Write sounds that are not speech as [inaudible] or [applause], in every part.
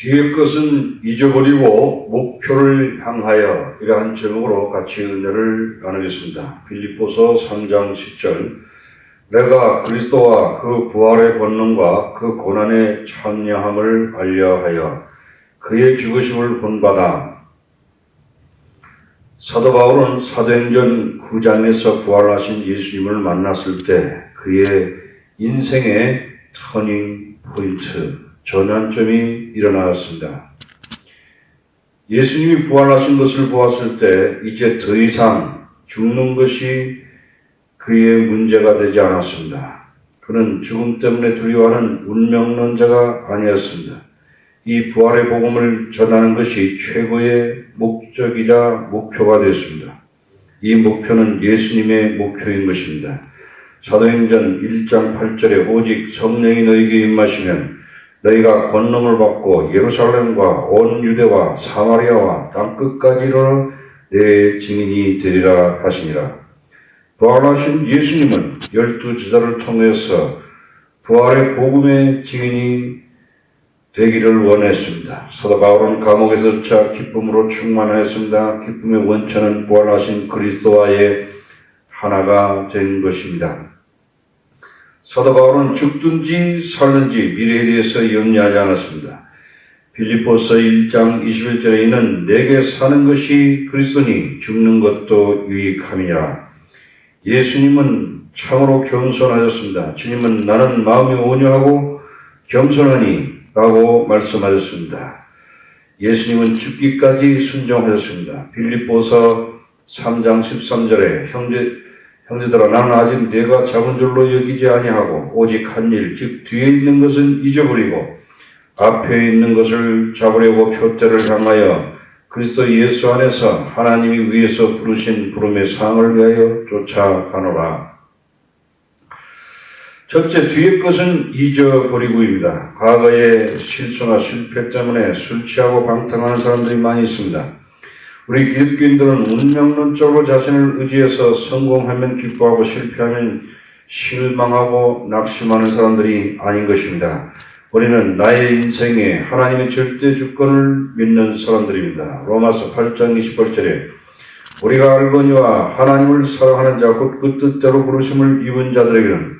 뒤의 것은 잊어버리고 목표를 향하여 이러한 제목으로 같이 은혜를 나누겠습니다. 빌립보서 3장 10절. 내가 그리스도와 그 부활의 권능과 그 고난의 참여함을 알려하여 그의 죽으심을 본받아 사도 바울은 사도행전 9장에서 부활하신 예수님을 만났을 때 그의 인생의 터닝 포인트, 전환점이 일어나왔습니다. 예수님이 부활하신 것을 보았을 때 이제 더 이상 죽는 것이 그의 문제가 되지 않았습니다. 그는 죽음 때문에 두려워하는 운명론자가 아니었습니다. 이 부활의 복음을 전하는 것이 최고의 목적이자 목표가 되었습니다. 이 목표는 예수님의 목표인 것입니다. 사도행전 1장 8절에 오직 성령이 너에게 임하시면 너희가 권능을 받고 예루살렘과 온 유대와 사마리아와 땅 끝까지 이르러 내 증인이 되리라 하시니라. 부활하신 예수님은 열두 지사를 통해서 부활의 복음의 증인이 되기를 원했습니다. 사도 바울은 감옥에서 차 기쁨으로 충만하였습니다. 기쁨의 원천은 부활하신 그리스도와의 하나가 된 것입니다. 사도 바울은 죽든지 살든지 미래에 대해서 염려하지 않았습니다. 빌리포서 1장 21절에 이는 내게 사는 것이 그리스도니 죽는 것도 유익함이라. 예수님은 참으로 겸손하셨습니다. 주님은 나는 마음이 온유하고 겸손하니 라고 말씀하셨습니다. 예수님은 죽기까지 순종하셨습니다. 빌립보서 3장 13절에 형제 형제들아 나는 아직 내가 잡은 줄로 여기지 아니하고 오직 한 일 즉 뒤에 있는 것은 잊어버리고 앞에 있는 것을 잡으려고 표대를 향하여 그리스도 예수 안에서 하나님이 위에서 부르신 부름의 상을 위하여 쫓아가노라. 첫째, 뒤의 것은 잊어버리고입니다. 과거의 실수나 실패 때문에 술 취하고 방탕하는 사람들이 많이 있습니다. 우리 기독교인들은 운명론적으로 자신을 의지해서 성공하면 기뻐하고 실패하면 실망하고 낙심하는 사람들이 아닌 것입니다. 우리는 나의 인생에 하나님의 절대 주권을 믿는 사람들입니다. 로마서 8장 28절에 우리가 알거니와 하나님을 사랑하는 자 곧 그 뜻대로 부르심을 입은 자들에게는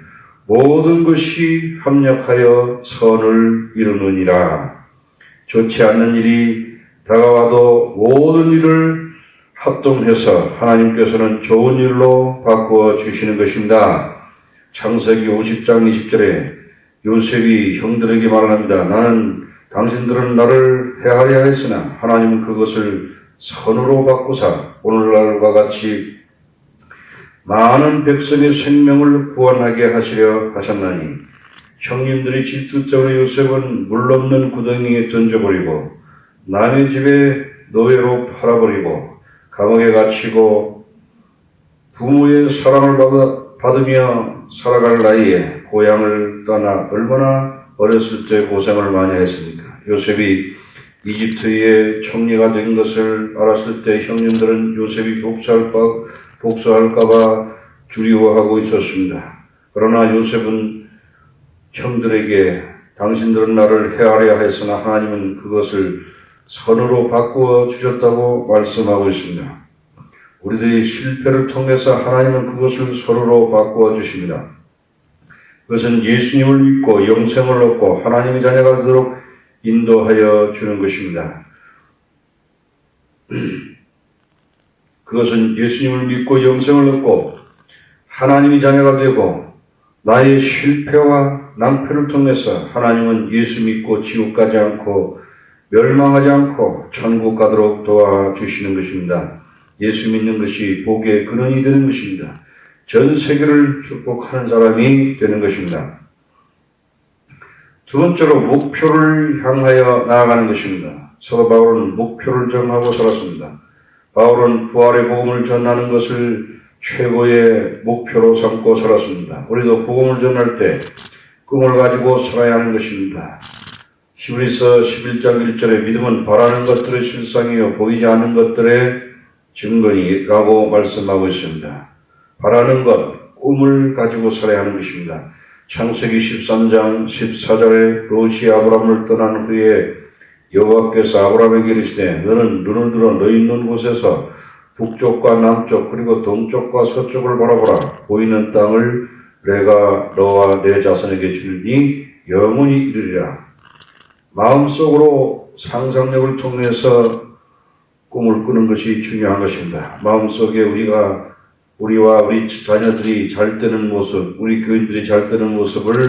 모든 것이 합력하여 선을 이루느니라. 좋지 않는 일이 다가와도 모든 일을 합동해서 하나님께서는 좋은 일로 바꾸어 주시는 것입니다. 창세기 50장 20절에 요셉이 형들에게 말합니다. 나는 당신들은 나를 해하려 했으나 하나님은 그것을 선으로 바꾸사 오늘날과 같이 많은 백성의 생명을 구원하게 하시려 하셨나니 형님들이 질투 때문에 요셉은 물 없는 구덩이에 던져버리고 남의 집에 노예로 팔아버리고 감옥에 갇히고 부모의 사랑을 받으며 살아갈 나이에 고향을 떠나 얼마나 어렸을 때 고생을 많이 했습니까? 요셉이 이집트의 총리가 된 것을 알았을 때 형님들은 요셉이 복수할까, 복수할까봐 두려워하고 있었습니다. 그러나 요셉은 형들에게 당신들은 나를 해하려 했으나 하나님은 그것을 선으로 바꾸어 주셨다고 말씀하고 있습니다. 우리들이 실패를 통해서 하나님은 그것을 선으로 바꾸어 주십니다. 그것은 예수님을 믿고 영생을 얻고 하나님의 자녀가 되도록 인도하여 주는 것입니다. [clears throat] 그것은 예수님을 믿고 영생을 얻고 하나님의 자녀가 되고 나의 실패와 낭패를 통해서 하나님은 예수 믿고 지옥 가지 않고 멸망하지 않고 천국 가도록 도와주시는 것입니다. 예수 믿는 것이 복의 근원이 되는 것입니다. 전 세계를 축복하는 사람이 되는 것입니다. 두 번째로 목표를 향하여 나아가는 것입니다. 서로 바울은 목표를 정하고 살았습니다. 바울은 부활의 복음을 전하는 것을 최고의 목표로 삼고 살았습니다. 우리도 복음을 전할 때 꿈을 가지고 살아야 하는 것입니다. 히브리서 11장 1절에 믿음은 바라는 것들의 실상이요 보이지 않는 것들의 증거니라고 말씀하고 있습니다. 바라는 것, 꿈을 가지고 살아야 하는 것입니다. 창세기 13장 14절에 롯이 아브라함을 떠난 후에 여호와께서 아브라함에게 이르시되 너는 눈을 들어 너희 있는 곳에서 북쪽과 남쪽 그리고 동쪽과 서쪽을 바라보라 보이는 땅을 내가 너와 내 자손에게 주니 영원히 이르리라 마음속으로 상상력을 통해서 꿈을 꾸는 것이 중요한 것입니다. 마음속에 우리가 우리와 우리 자녀들이 잘 되는 모습, 우리 교인들이 잘 되는 모습을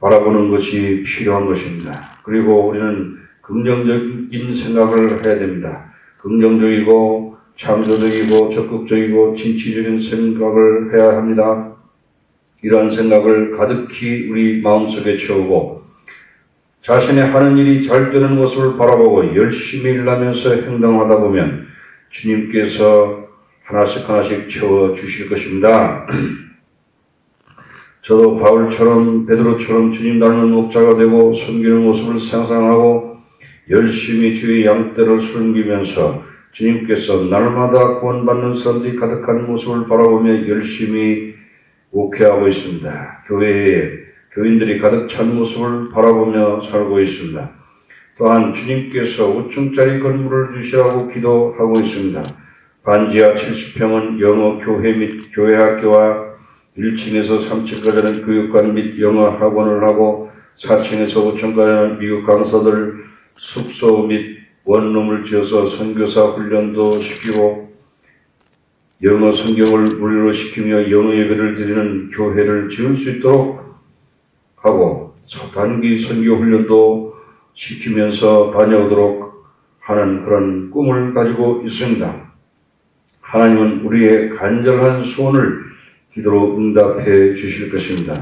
바라보는 것이 필요한 것입니다. 그리고 우리는 긍정적인 생각을 해야 됩니다. 긍정적이고 창조적이고 적극적이고 진취적인 생각을 해야 합니다. 이러한 생각을 가득히 우리 마음속에 채우고 자신의 하는 일이 잘 되는 모습을 바라보고 열심히 일하면서 행동하다 보면 주님께서 하나씩 하나씩 채워 주실 것입니다. [clears throat] 저도 바울처럼 베드로처럼 주님 닮은 목자가 되고 섬기는 모습을 상상하고 열심히 주의 양떼를 섬기면서 주님께서 날마다 구원받는 사람들이 가득한 모습을 바라보며 열심히 목회하고 있습니다. 교회에 교인들이 가득 찬 모습을 바라보며 살고 있습니다. 또한 주님께서 5층짜리 건물을 주시라고 기도하고 있습니다. 반지하 70평은 영어 교회 및 교회 학교와 1층에서 3층까지는 교육관 및 영어 학원을 하고 4층에서 5층까지는 미국 강사들 숙소 및 원룸을 지어서 선교사 훈련도 시키고 영어 성경을 무료로 시키며 영어 예배를 드리는 교회를 지을 수 있도록 하고 단기 선교 훈련도 시키면서 다녀오도록 하는 그런 꿈을 가지고 있습니다. 하나님은 우리의 간절한 소원을 기도로 응답해 주실 것입니다.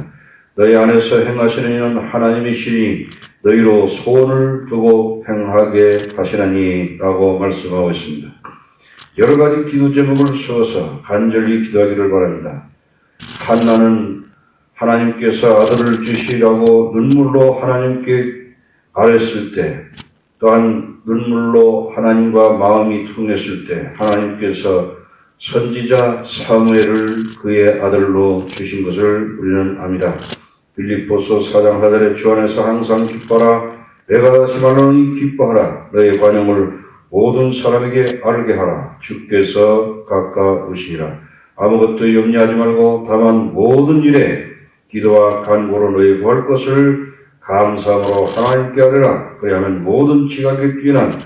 너희 안에서 행하시는 이는 하나님이시니 너희로 소원을 두고 행하게 하시나니 라고 말씀하고 있습니다. 여러 가지 기도 제목을 세워서 간절히 기도하기를 바랍니다. 한나는 하나님께서 아들을 주시라고 눈물로 하나님께 아뢰었을 때, 또한 눈물로 하나님과 마음이 통했을 때, 하나님께서 선지자 사무엘을 그의 아들로 주신 것을 우리는 압니다. 빌립보서 4장 4절에 주 안에서 항상 기뻐라. 내가 다시 말하노니 기뻐하라. 너의 관용을 모든 사람에게 알게 하라. 주께서 가까우시니라. 아무것도 염려하지 말고 다만 모든 일에 기도와 간구로 너희 구할 것을 감사함으로 하나님께 아뢰라. 그리하면 모든 지각에 뛰어난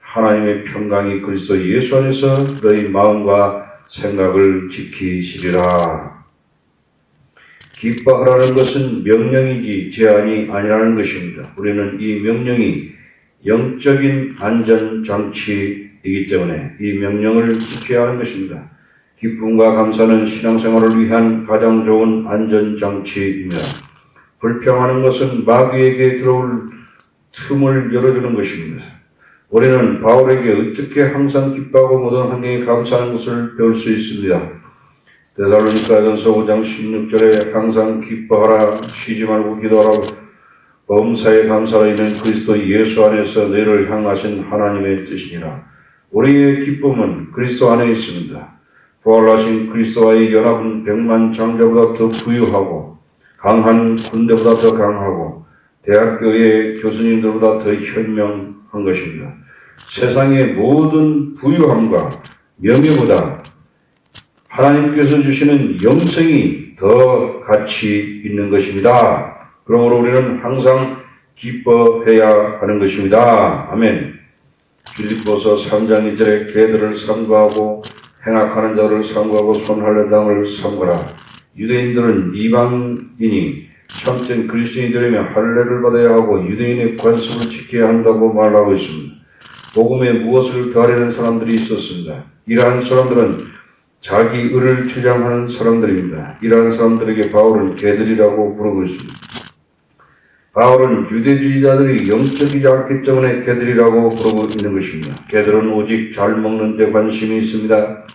하나님의 평강이 그리스도 예수 안에서 너희 마음과 생각을 지키시리라. 기뻐하라는 것은 명령이지 제한이 아니라는 것입니다. 우리는 이 명령이 영적인 안전장치이기 때문에 이 명령을 지켜야 하는 것입니다. 기쁨과 감사는 신앙생활을 위한 가장 좋은 안전장치입니다. 불평하는 것은 마귀에게 들어올 틈을 열어주는 것입니다. 우리는 바울에게 어떻게 항상 기뻐하고 모든 환경에 감사하는 것을 배울 수 있습니다. 데살로니가전서 5장 16절에 항상 기뻐하라 쉬지 말고 기도하라 범사에 감사하라 이는 그리스도 예수 안에서 너희를 향하신 하나님의 뜻이니라. 우리의 기쁨은 그리스도 안에 있습니다. 부활하신 그리스도와의 연합은 백만 장자보다 더 부유하고 강한 군대보다 더 강하고 대학교의 교수님들보다 더 현명한 것입니다. 세상의 모든 부유함과 명예보다 하나님께서 주시는 영생이 더 가치 있는 것입니다. 그러므로 우리는 항상 기뻐해야 하는 것입니다. 아멘. 빌립보서 3장 2절에 개들을 삼가하고 행악하는 자를 삼가하고 손할례 당을 삼가라. 유대인들은 이방인이 참된 그리스도인이 되려면 할례를 받아야 하고 유대인의 관습을 지켜야 한다고 말하고 있습니다. 복음에 무엇을 더하려는 사람들이 있었습니다. 이러한 사람들은 자기 의를 주장하는 사람들입니다. 이러한 사람들에게 바울은 개들이라고 부르고 있습니다. 바울은 유대주의자들이 영적이지 않기 때문에 개들이라고 부르고 있는 것입니다. 개들은 오직 잘 먹는 데 관심이 있습니다.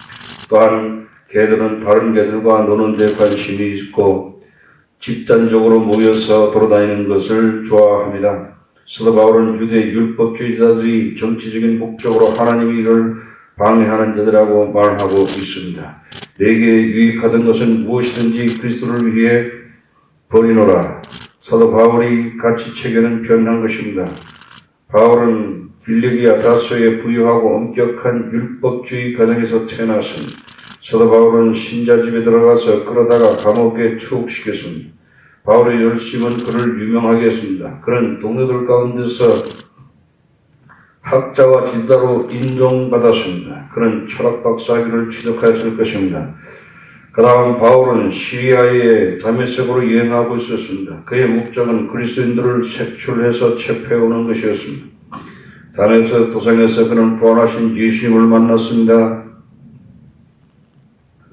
또한 개들은 다른 개들과 노는 데 관심이 있고 집단적으로 모여서 돌아다니는 것을 좋아합니다. 사도 바울은 유대 율법주의자들이 정치적인 목적으로 하나님의 일을 방해하는 자들하고 말하고 있습니다. 내게 유익하던 것은 무엇이든지 그리스도를 위해 버리노라. 사도 바울이 같이 체계는 변한 것입니다. 바울은 길리기아 다소에 부유하고 엄격한 율법주의 가정에서 태어났습니다. 사도 바울은 신자 집에 들어가서 끌어다가 감옥에 투옥시켰습니다. 바울의 열심은 그를 유명하게 했습니다. 그는 동료들 가운데서 학자와 지도자로 인정받았습니다. 그는 철학 박사학위를 취득하였을 것입니다. 그 다음 바울은 시리아의 다메섹으로 여행하고 있었습니다. 그의 목적은 그리스도인들을 색출해서 체포해오는 것이었습니다. 다메섹 도상에서 그는 부활하신 예수님을 만났습니다.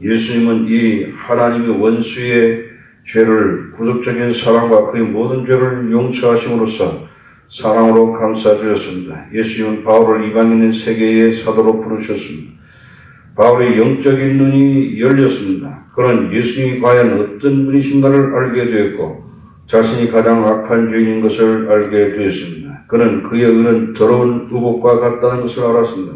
예수님은 이 하나님의 원수의 죄를 구속적인 사랑과 그의 모든 죄를 용서하심으로써 사랑으로 감싸주셨습니다. 예수님은 바울을 이방인의 세계의 사도로 부르셨습니다. 바울의 영적인 눈이 열렸습니다. 그는 예수님이 과연 어떤 분이신가를 알게 되었고 자신이 가장 악한 죄인인 것을 알게 되었습니다. 그는 그의 의는 더러운 의복과 같다는 것을 알았습니다.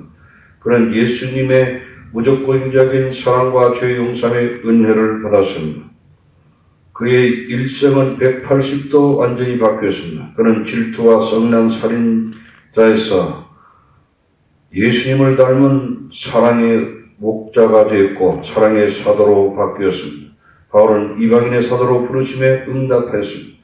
그는 예수님의 무조건적인 사랑과 죄 용서의 은혜를 받았습니다. 그의 일생은 180도 완전히 바뀌었습니다. 그는 질투와 성난 살인자에서 예수님을 닮은 사랑의 목자가 되었고 사랑의 사도로 바뀌었습니다. 바울은 이방인의 사도로 부르심에 응답하였습니다.